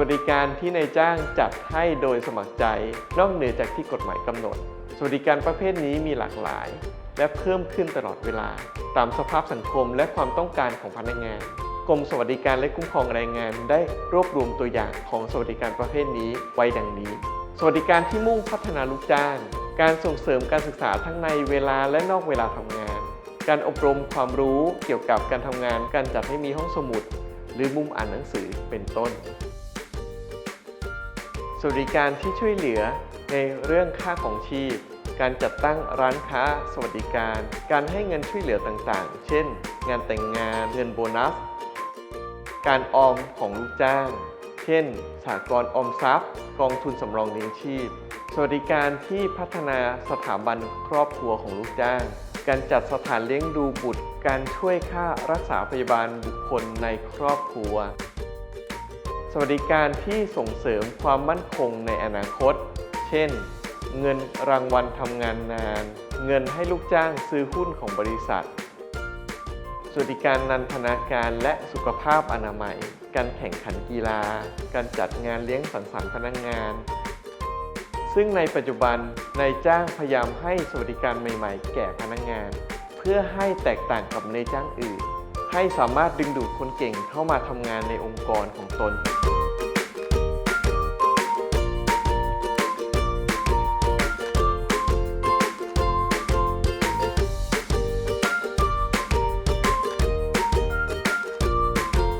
วัสดิการที่นายจ้างจัดให้โดยสมัครใจ นอกเหนือจากที่กฎหมายกำหนด สวัสดิการประเภทนี้มีหลากหลาย และเพิ่มขึ้นตลอดเวลา ตามสภาพสังคมและความต้องการของพนักงานกรมสวัสดิการและคุ้มครองแรงงานได้รวบรวมตัวอย่างของสวัสดิการประเภทนี้ไว้ดังนี้ สวัสดิการที่มุ่งพัฒนาลูกจ้าง การส่งเสริมการศึกษาทั้งในเวลาและนอกเวลาทำงาน การอบรมความรู้เกี่ยวกับการทำงาน การจัดให้มีห้องสมุด หรือมุมอ่านหนังสือเป็นต้น สวัสดิการที่ช่วยเหลือในเรื่องค่าของชีพ การจัดตั้งร้านค้าสวัสดิการ การให้เงินช่วยเหลือต่างๆ เช่น งานแต่งงานเงินโบนัส การออมของลูกจ้าง เช่นสหกรณ์ออมทรัพย์ กองทุนสำรองเลี้ยงชีพ สวัสดิการที่พัฒนาสถาบันครอบครัวของลูกจ้าง การจัดสถานเลี้ยงดูบุตร การช่วยค่ารักษาพยาบาลบุคคลในครอบครัว สวัสดิการที่ส่งเสริมความมั่นคงในอนาคต เช่น เงินรางวัลทำงานนาน เงินให้ลูกจ้างซื้อหุ้นของบริษัท สวัสดิการนันทนาการและสุขภาพอนามัย การแข่งขันกีฬา การจัดงานเลี้ยงสังสรรค์พนักงาน ซึ่งในปัจจุบันนายจ้างพยายามให้สวัสดิการใหม่ ๆ แก่พนักงาน เพื่อให้แตกต่างกับนายจ้างอื่น ให้สามารถดึงดูดคนเก่งเข้ามาทำงานในองค์กรของตน